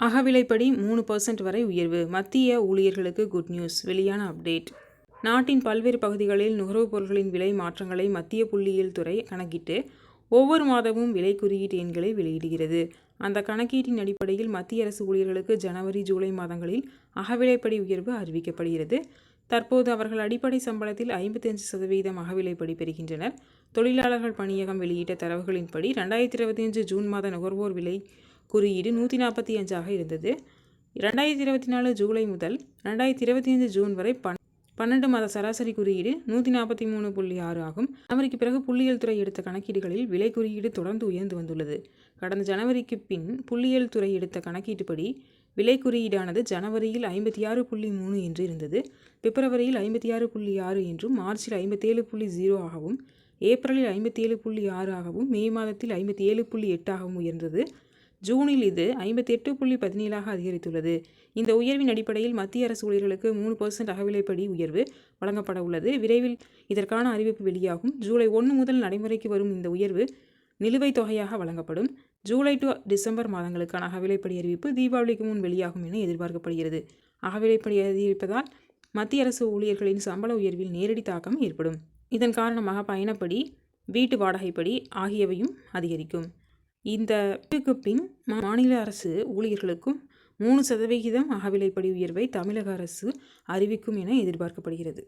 அகவிலைப்படி மூணு பர்சன்ட் வரை உயர்வு. மத்திய ஊழியர்களுக்கு குட் நியூஸ் வெளியான அப்டேட் நாட்டின் பல்வேறு பகுதிகளில் நுகர்வுப் பொருட்களின் விலை மாற்றங்களை மத்திய புள்ளியியல் துறை கணக்கிட்டு ஒவ்வொரு மாதமும் விலை குறியீட்டு எண்களை வெளியிடுகிறது. அந்த கணக்கீட்டின் அடிப்படையில் மத்திய அரசு ஊழியர்களுக்கு ஜனவரி ஜூலை மாதங்களில் அகவிலைப்படி உயர்வு அறிவிக்கப்படுகிறது. தற்போது அவர்கள் அடிப்படை சம்பளத்தில் ஐம்பத்தஞ்சு சதவீதம் அகவிலைப்படி பெறுகின்றனர். தொழிலாளர்கள் பணியகம் வெளியிட்ட தரவுகளின்படி ரெண்டாயிரத்தி இருபத்தி அஞ்சு ஜூன் மாத நுகர்வோர் விலை குறியீடு நூற்றி நாற்பத்தி அஞ்சாக இருந்தது. ரெண்டாயிரத்தி இருபத்தி நாலு ஜூலை முதல் ரெண்டாயிரத்தி இருபத்தி அஞ்சு ஜூன் வரை பன் பன்னெண்டு மாத சராசரி குறியீடு நூற்றி நாற்பத்தி மூணு புள்ளி ஆறு ஆகும். ஜனவரிக்கு பிறகு புள்ளியியல் துறை எடுத்த கணக்கீடுகளில் விலை குறியீடு தொடர்ந்து உயர்ந்து வந்துள்ளது. கடந்த ஜனவரிக்கு பின் புள்ளியியல் துறை எடுத்த கணக்கீட்டுப்படி விலை குறியீடானது ஜனவரியில் ஐம்பத்தி ஆறு புள்ளி மூணு என்று இருந்தது. பிப்ரவரியில் ஐம்பத்தி ஆறு புள்ளி ஆறு என்றும் மார்ச்சில் ஐம்பத்தேழு புள்ளி ஜீரோ ஆகவும் ஏப்ரலில் ஐம்பத்தி ஏழு புள்ளி ஆறு ஆகவும் மே மாதத்தில் ஐம்பத்தி ஏழு புள்ளி எட்டாகவும் உயர்ந்தது. ஜூனில் இது ஐம்பத்தி எட்டு புள்ளி பதினேழாக அதிகரித்துள்ளது. இந்த உயர்வின் அடிப்படையில் மத்திய அரசு ஊழியர்களுக்கு மூணு பர்சன்ட் அகவிலைப்படி உயர்வு வழங்கப்பட உள்ளது. விரைவில் இதற்கான அறிவிப்பு வெளியாகும். ஜூலை ஒன்று முதல் நடைமுறைக்கு வரும் இந்த உயர்வு நிலுவைத் தொகையாக வழங்கப்படும். ஜூலை டு டிசம்பர் மாதங்களுக்கான அகவிலைப்படி அறிவிப்பு தீபாவளிக்கு முன் வெளியாகும் என எதிர்பார்க்கப்படுகிறது. அகவிலைப்படி அதிகரிப்பதால் மத்திய அரசு ஊழியர்களின் சம்பள உயர்வில் நேரடி தாக்கம் ஏற்படும். இதன் காரணமாக பயணப்படி வீட்டு வாடகைப்படி ஆகியவையும் அதிகரிக்கும். இந்த பின் பின் மாநில அரசு ஊழியர்களுக்கும் மூணு சதவிகிதம் அகவிலைப்படி உயர்வை தமிழக அரசு அறிவிக்கும் என எதிர்பார்க்கப்படுகிறது.